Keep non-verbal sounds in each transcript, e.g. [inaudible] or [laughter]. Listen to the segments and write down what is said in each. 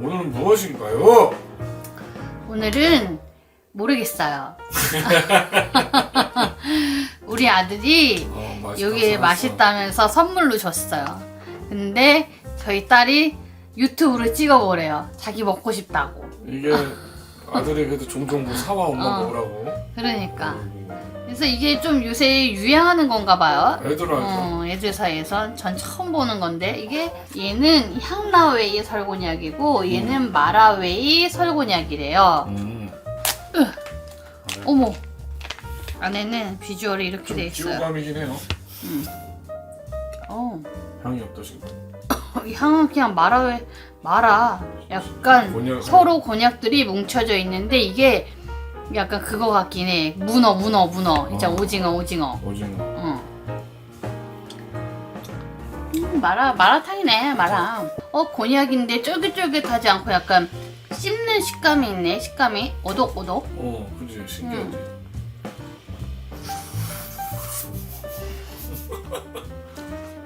오늘은 무엇인가요? 오늘은 모르겠어요. [laughs] 우리 아들이 어, 맛있다, 여기. 맛있다면서 선물로 줬어요. 근데 저희 딸이 유튜브로 찍어보래요. 자기 먹고 싶다고. 이게 아들이 그래도 종종 뭐 사와 엄마 어. 먹으라고. 그러니까. 음, 그래서 이게 좀 요새 유행하는 건가 봐요. 애들 알죠. 어, 애들 사이에서 전 처음 보는 건데 이게 얘는 향라웨이 설곤약이고 얘는 마라웨이 설곤약이래요. 음. 어머 안에는 비주얼이 이렇게 돼 좀 있어요. 기호감이긴 해요. 어, 향이 어떠신가? 이 향은 그냥 마라웨 마라 약간 곤약. 서로 곤약들이 뭉쳐져 있는데 이게 약간 그거 같긴 해. 문어 문어 문어. 진짜 어. 오징어 오징어. 오징어. 응. 음, 마라 마라탕이네 마라. 어 곤약인데 쫄깃쫄깃하지 않고 약간 씹는 식감이 있네 식감이 오독오독. 어, 그지 신기하지.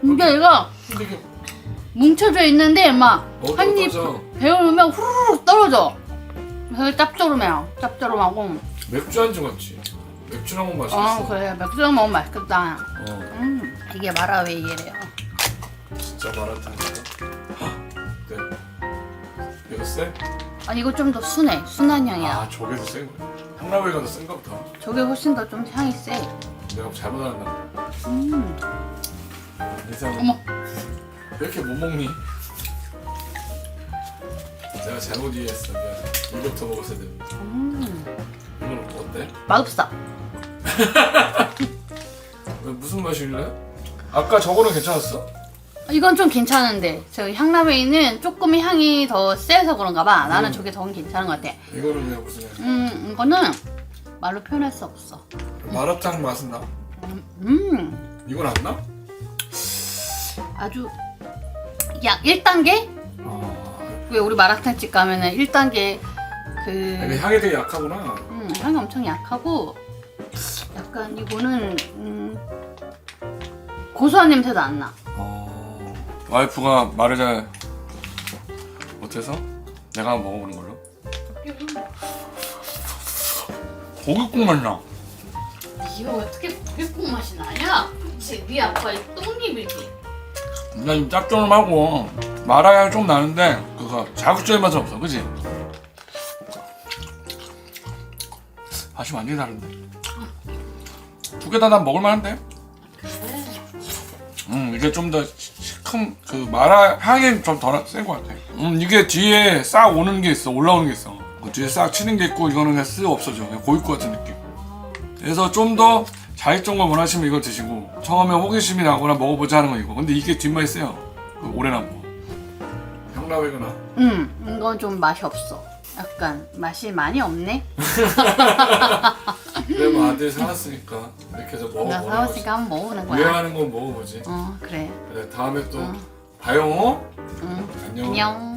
근데 이거 근데 이게 뭉쳐져 있는데 막 어디 한입 어떠죠? 배우면 후루룩 떨어져. 되게 짭조름해요. 짭조름하고. 맥주 안주 같지. 맥주랑 먹으면 맛있겠어. 어 그래 맥주랑 먹으면 맛있겠다. 어, 음 이게 마라웨이래요. 진짜 마라탕이다. 네. 이거 쎄? 아니 이거 좀 더 순해 순한 향이야. 아, 저게 더 센 거야. 향라베가 더 센가 보다. 저게 훨씬 더 좀 향이 세. 내가 잘못 알았나? 음 이상. 어머. 왜 이렇게 못 먹니? 내가 잘못 이해했어. 미안. 이거부터 먹었어야 되는데. 음 이건 어때? 맛없어. [laughs] 왜 무슨 맛일래? 아까 저거는 괜찮았어? 이건 좀 괜찮은데 저 향라베이는 조금 향이 더 세서 그런가 봐. 나는 음. 저게 더 괜찮은 것 같아. 이거는 그냥 무슨 향? 음 이거는 말로 표현할 수 없어. 마라탕 맛은 나? 음 이건 안 나? 아주 약 1단계? 아, 왜 우리 마라탕집 가면은 1단계 그 이거 향이 되게 약하구나. 음, 향이 엄청 약하고 약간 이거는 음, 고소한 냄새도 안 나. 어... 와이프가 말을 잘 못해서 내가 한번 먹어보는 걸로. 고깃국 맛 나. 이거 어떻게 고깃국 맛이 나냐? 그치, 네 아빠 똥입이지. 나 지금 짭조름하고 마라향 좀 나는데 그거 자극적인 맛은 없어, 그지? 맛이 완전히 다른데. 두 개 다 난 먹을만한데? 음 이게 좀 더 시큼 그 마라 향이 좀 덜 센 것 같아. 음 이게 뒤에 싹 오는 게 있어, 올라오는 게 있어. 그 뒤에 싹 치는 게 있고 이거는 그냥 쓱 없어져, 그냥 고입국 같은 느낌. 그래서 좀 더 걸 원하시면 이걸 드시고 처음에 호기심이 나거나 먹어보자 하는 건 이거. 근데 이게 뒷맛이 세요. 그 오래나무. 향라베구나. 음, 이건 좀 맛이 없어. 약간 맛이 많이 없네. [laughs] 그래 뭐 아들 [laughs] 사왔으니까 이렇게 해서 나 먹어보는 거지. 사왔으니까 한번 먹어보는 거야. 유행하는 건 먹어보지. 어, 그래. 그래 다음에 또 응. 봐요. 응. 안녕. 안녕.